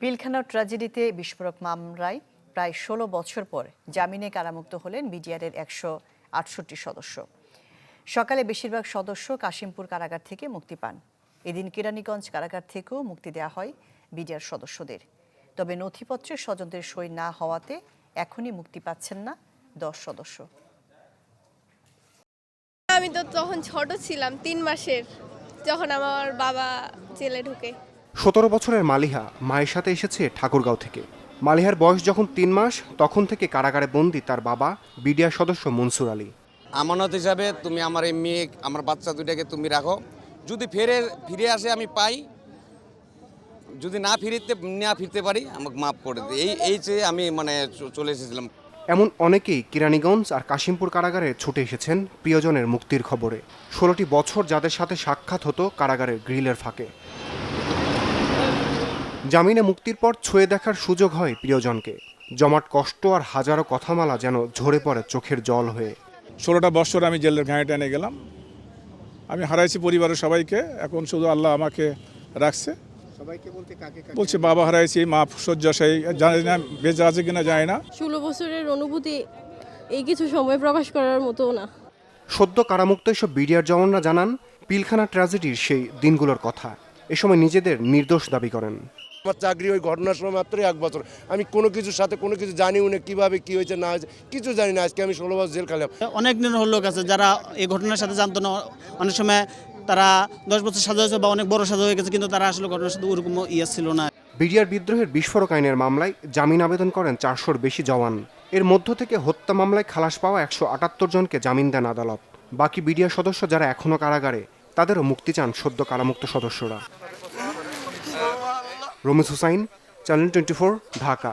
পিলখানা ট্র্যাজেডিতে বিস্ফোরক মামলায় প্রায় ষোলো বছর পর জামিনে কারামুক্ত হলেন বিডিআরের একশো আটষট্টি সদস্য। সকালে বেশিরভাগ সদস্য কাশিমপুর কারাগার থেকে মুক্তি পান। এদিন কেরানীগঞ্জ কারাগার থেকেও মুক্তি দেওয়া হয় বিডিআর সদস্যদের। তবে নথিপত্রে স্বজনদের সই না হওয়াতে এখনই মুক্তি পাচ্ছেন না দশ সদস্য। আমি তো তখন ছোট ছিলাম, তিন মাসের, যখন আমার বাবা জেলে ঢুকে। সতেরো বছরের মালিহা মায়ের সাথে এসেছে ঠাকুরগাঁও থেকে। মালিহার বয়স যখন তিন মাস তখন থেকে কারাগারে বন্দি তার বাবা বিডিআর সদস্য মনসুর আলী। আমানত হিসাবে তুমি আমার এই মেয়ে আমার বাচ্চা দুইটাকে তুমি রাখো। যদি ফিরে ফিরে আসে আমি পাই। যদি না ফিরতে না ফিরতে পারি আমাকে মাফ করে দিই এই এই চেয়ে আমি মানে চলে এসেছিলাম। এমন অনেকেই কিরানীগঞ্জ আর কাশিমপুর কারাগারে ছুটে এসেছেন প্রিয়জনের মুক্তির খবরে। ষোলোটি বছর যাদের সাথে সাক্ষাৎ হতো কারাগারের গ্রিলের ফাঁকে। জামিনে মুক্তির পর ছুঁয়ে দেখার সুযোগ হয় প্রিয়জনকে। জমাট কষ্ট আর হাজারো কথামালা যেন ঝরে পড়ে চোখের জল হয়ে। ষোলোটা বছর আমি জেলের ঘাঁয়ে টেনে গেলাম। আমি হারাইছি পরিবারের সবাইকে। এখন শুধু আল্লাহ আমাকে রাখছে। বলছে বাবা হারাইছি মা শয্যাশায়ী জানি না বেঁচে আছে কিনা জানি না। ষোলো বছরের অনুভূতি এই কিছু সময় প্রকাশ করার মতো না। সদ্য কারামুক্ত এসব বিডিআর জওয়ানরা জানান পিলখানা ট্র্যাজেডির সেই দিনগুলোর কথা। এ সময় নিজেদের নির্দোষ দাবি করেন। আমার চাকরি ওই ঘটনার সময় মাত্র এক বছর। আমি কোনো কিছুর সাথে কোনো কিছু জানিও না কীভাবে কী হয়েছে না হয়েছে কিছু জানি না। আজকে আমি ষোলো বছর জেল খেলাম। অনেক দিন হলো লোক আছে যারা এই ঘটনার সাথে জানতো না। অনেক সময় তারা দশ বছর সাজা হয়েছে বা অনেক বড় সাজা হয়ে গেছে কিন্তু তারা আসলে ঘটনার সাথে ওরকম ইয়ে ছিল না। বিডিআর বিদ্রোহের বিস্ফোরক আইনের মামলায় জামিন আবেদন করেন চারশোর বেশি জওয়ান। এর মধ্য থেকে হত্যা মামলায় খালাস পাওয়া একশো আটাত্তর জনকে জামিন দেন আদালত। বাকি বিডিআর সদস্য যারা এখনও কারাগারে তাদেরও মুক্তি চান সদ্য কারামুক্ত সদস্যরা। Ramiz Hussain channel twenty Dhaka.